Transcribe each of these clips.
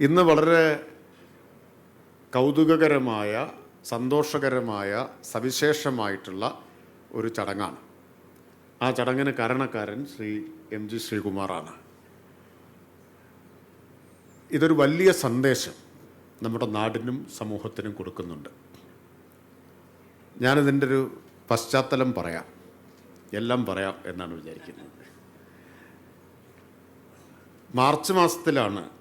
ഇന്ന് വളരെ കൗതുകകരമായ സന്തോഷകരമായ സവിശേഷമായിട്ടുള്ള ഒരു ചടങ്ങാണ്. ആ ചടങ്ങിന് കാരണക്കാരൻ ശ്രീ എം ജി ശ്രീകുമാറാണ്. ഇതൊരു വലിയ സന്ദേശം നമ്മുടെ നാടിനും സമൂഹത്തിനും കൊടുക്കുന്നുണ്ട്. ഞാനിതിന്റെ ഒരു പശ്ചാത്തലം പറയാം. എല്ലാം പറയാം എന്നാണ് വിചാരിക്കുന്നത്. മാർച്ച് മാസത്തിലാണ്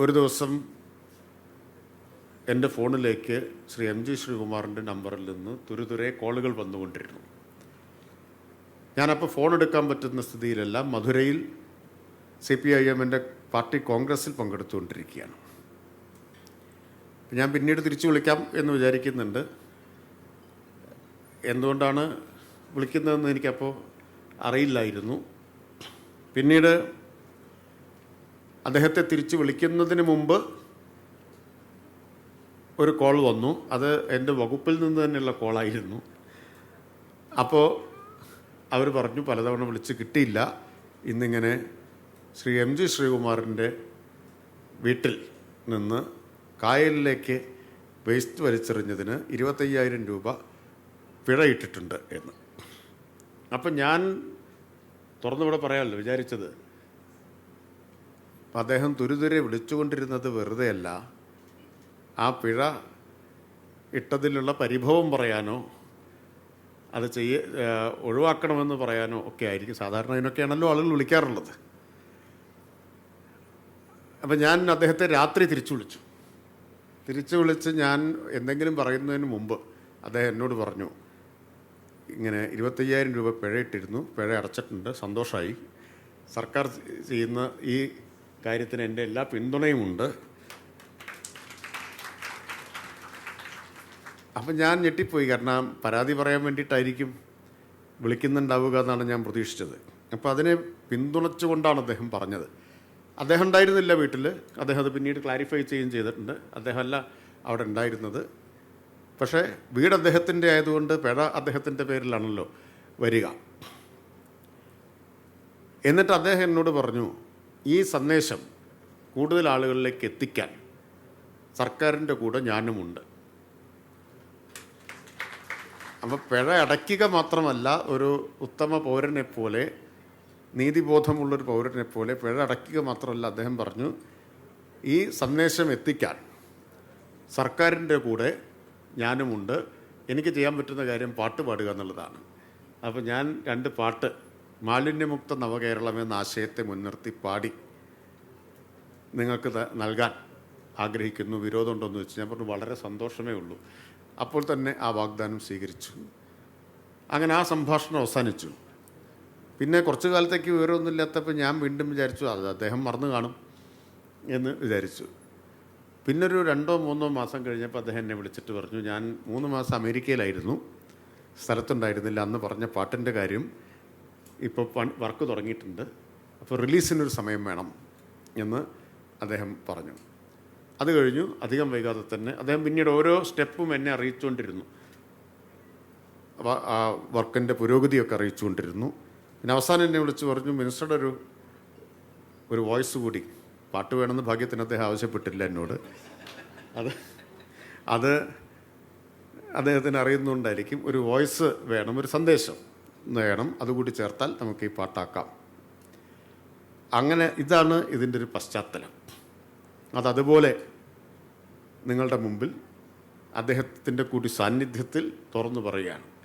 ഒരു ദിവസം എന്റെ ഫോണിലേക്ക് ശ്രീ എം ജി ശ്രീകുമാറിന്റെ നമ്പറിൽ നിന്ന് തുരുതുരെ കോളുകൾ വന്നുകൊണ്ടിരുന്നു. ഞാനപ്പോൾ ഫോൺ എടുക്കാൻ പറ്റുന്ന സ്ഥിതിയിലല്ല മധുരയിൽ സി പി ഐ എമ്മിന്റെ പാർട്ടി കോൺഗ്രസിൽ പങ്കെടുത്തുകൊണ്ടിരിക്കുകയാണ്. ഞാൻ പിന്നീട് തിരിച്ചു വിളിക്കാം എന്ന് വിചാരിക്കുന്നുണ്ട്. എന്തുകൊണ്ടാണ് വിളിക്കുന്നതെന്ന് എനിക്കപ്പോൾ അറിയില്ലായിരുന്നു. പിന്നീട് അദ്ദേഹത്തെ തിരിച്ച് വിളിക്കുന്നതിന് മുമ്പ് ഒരു കോൾ വന്നു. അത് എന്റെ വകുപ്പിൽ നിന്ന് തന്നെയുള്ള കോളായിരുന്നു. അപ്പോൾ അവർ പറഞ്ഞു പലതവണ വിളിച്ച് കിട്ടിയില്ല. ഇന്നിങ്ങനെ ശ്രീ എം ജി ശ്രീകുമാറിന്റെ വീട്ടിൽ നിന്ന് കായലിലേക്ക് വേസ്റ്റ് വലിച്ചെറിഞ്ഞതിന് ഇരുപത്തയ്യായിരം രൂപ പിഴയിട്ടിട്ടുണ്ട് എന്ന്. അപ്പം ഞാൻ തുറന്നുകൂടെ പറയാമല്ലോ വിചാരിച്ചത്. അപ്പം അദ്ദേഹം തുരുതുരെ വിളിച്ചുകൊണ്ടിരുന്നത് വെറുതെയല്ല. ആ പിഴ ഇട്ടതിലുള്ള പരിഭവം പറയാനോ അത് ചെയ്യ ഒഴിവാക്കണമെന്ന് പറയാനോ ഒക്കെ ആയിരിക്കും. സാധാരണ അതിനൊക്കെയാണല്ലോ ആളുകൾ വിളിക്കാറുള്ളത്. അപ്പം ഞാൻ അദ്ദേഹത്തെ രാത്രി തിരിച്ചു വിളിച്ചു. തിരിച്ചു വിളിച്ച് ഞാൻ എന്തെങ്കിലും പറയുന്നതിന് മുമ്പ് അദ്ദേഹം എന്നോട് പറഞ്ഞു ഇങ്ങനെ ഇരുപത്തയ്യായിരം രൂപ പിഴയിട്ടിരുന്നു പിഴ അടച്ചിട്ടുണ്ട്. സന്തോഷമായി സർക്കാർ ചെയ്യുന്ന ഈ കാര്യത്തിന് എന്റെ എല്ലാ പിന്തുണയുമുണ്ട്. അപ്പം ഞാൻ ഞെട്ടിപ്പോയി. കാരണം പരാതി പറയാൻ വേണ്ടിയിട്ടായിരിക്കും വിളിക്കുന്നുണ്ടാവുക എന്നാണ് ഞാൻ പ്രതീക്ഷിച്ചത്. അപ്പോൾ അതിനെ പിന്തുണച്ചുകൊണ്ടാണ് അദ്ദേഹം പറഞ്ഞത്. അദ്ദേഹം ഉണ്ടായിരുന്നില്ല വീട്ടിൽ. അദ്ദേഹം അത് പിന്നീട് ക്ലാരിഫൈ ചെയ്യുകയും ചെയ്തിട്ടുണ്ട്. അദ്ദേഹമല്ല അവിടെ ഉണ്ടായിരുന്നത്. പക്ഷേ വീട് അദ്ദേഹത്തിന്റെ ആയതുകൊണ്ട് പിഴ അദ്ദേഹത്തിന്റെ പേരിലാണല്ലോ വരിക. എന്നിട്ട് അദ്ദേഹം എന്നോട് പറഞ്ഞു ഈ സന്ദേശം കൂടുതൽ ആളുകളിലേക്ക് എത്തിക്കാൻ സർക്കാരിന്റെ കൂടെ ഞാനുമുണ്ട്. അപ്പോൾ പിഴ അടയ്ക്കുക മാത്രമല്ല ഒരു ഉത്തമ പൗരനെ പോലെ നീതിബോധമുള്ളൊരു പൗരനെ പോലെ പിഴ അടയ്ക്കുക മാത്രമല്ല അദ്ദേഹം പറഞ്ഞു ഈ സന്ദേശം എത്തിക്കാൻ സർക്കാരിന്റെ കൂടെ ഞാനുമുണ്ട്. എനിക്ക് ചെയ്യാൻ പറ്റുന്ന കാര്യം പാട്ട് പാടുക എന്നുള്ളതാണ്. അപ്പോൾ ഞാൻ രണ്ട് പാട്ട് മാലിന്യമുക്ത നവകേരളം എന്ന ആശയത്തെ മുൻനിർത്തി പാടി നിങ്ങൾക്ക് നൽകാൻ ആഗ്രഹിക്കുന്നു വിരോധമുണ്ടോ എന്ന് വെച്ച് ഞാൻ പറഞ്ഞു വളരെ സന്തോഷമേ ഉള്ളൂ. അപ്പോൾ തന്നെ ആ വാഗ്ദാനം സ്വീകരിച്ചു. അങ്ങനെ ആ സംഭാഷണം അവസാനിച്ചു. പിന്നെ കുറച്ചു കാലത്തേക്ക് വിവരമൊന്നുമില്ലാത്തപ്പോൾ ഞാൻ വീണ്ടും വിചാരിച്ചു അത് അദ്ദേഹം മറന്നു കാണും എന്ന് വിചാരിച്ചു. പിന്നെ ഒരു രണ്ടോ മൂന്നോ മാസം കഴിഞ്ഞപ്പോൾ അദ്ദേഹം എന്നെ വിളിച്ചിട്ട് പറഞ്ഞു ഞാൻ മൂന്ന് മാസം അമേരിക്കയിലായിരുന്നു സ്ഥലത്തുണ്ടായിരുന്നില്ല അന്ന് പറഞ്ഞ പാട്ടിന്റെ കാര്യം ഇപ്പോൾ വർക്ക് തുടങ്ങിയിട്ടുണ്ട്. അപ്പോൾ റിലീസിനൊരു സമയം വേണം എന്ന് അദ്ദേഹം പറഞ്ഞു. അത് കഴിഞ്ഞു അധികം വൈകാതെ തന്നെ അദ്ദേഹം പിന്നീട് ഓരോ സ്റ്റെപ്പും എന്നെ അറിയിച്ചുകൊണ്ടിരുന്നു. ആ വർക്കിന്റെ പുരോഗതിയൊക്കെ അറിയിച്ചുകൊണ്ടിരുന്നു. പിന്നെ അവസാനം എന്നെ വിളിച്ച് പറഞ്ഞു മിനിസ്റ്ററുടെ ഒരു ഒരു വോയിസ് കൂടി. പാട്ട് വേണമെന്ന് ഭാഗ്യത്തിന് അദ്ദേഹം ആവശ്യപ്പെട്ടില്ല എന്നോട്. അത് അത് അദ്ദേഹത്തിന് അറിയുന്നുണ്ടായിരിക്കും ഒരു വോയിസ് വേണം ഒരു സന്ദേശം. വേണം. അതുകൂടി ചേർത്താൽ നമുക്ക് ഈ പാട്ടാക്കാം. അങ്ങനെ ഇതാണ് ഇതിന്റെ ഒരു പശ്ചാത്തലം. അതതുപോലെ നിങ്ങളുടെ മുമ്പിൽ അദ്ദേഹത്തിന്റെ കൂടി സാന്നിധ്യത്തിൽ തുറന്നു പറയുകയാണ്.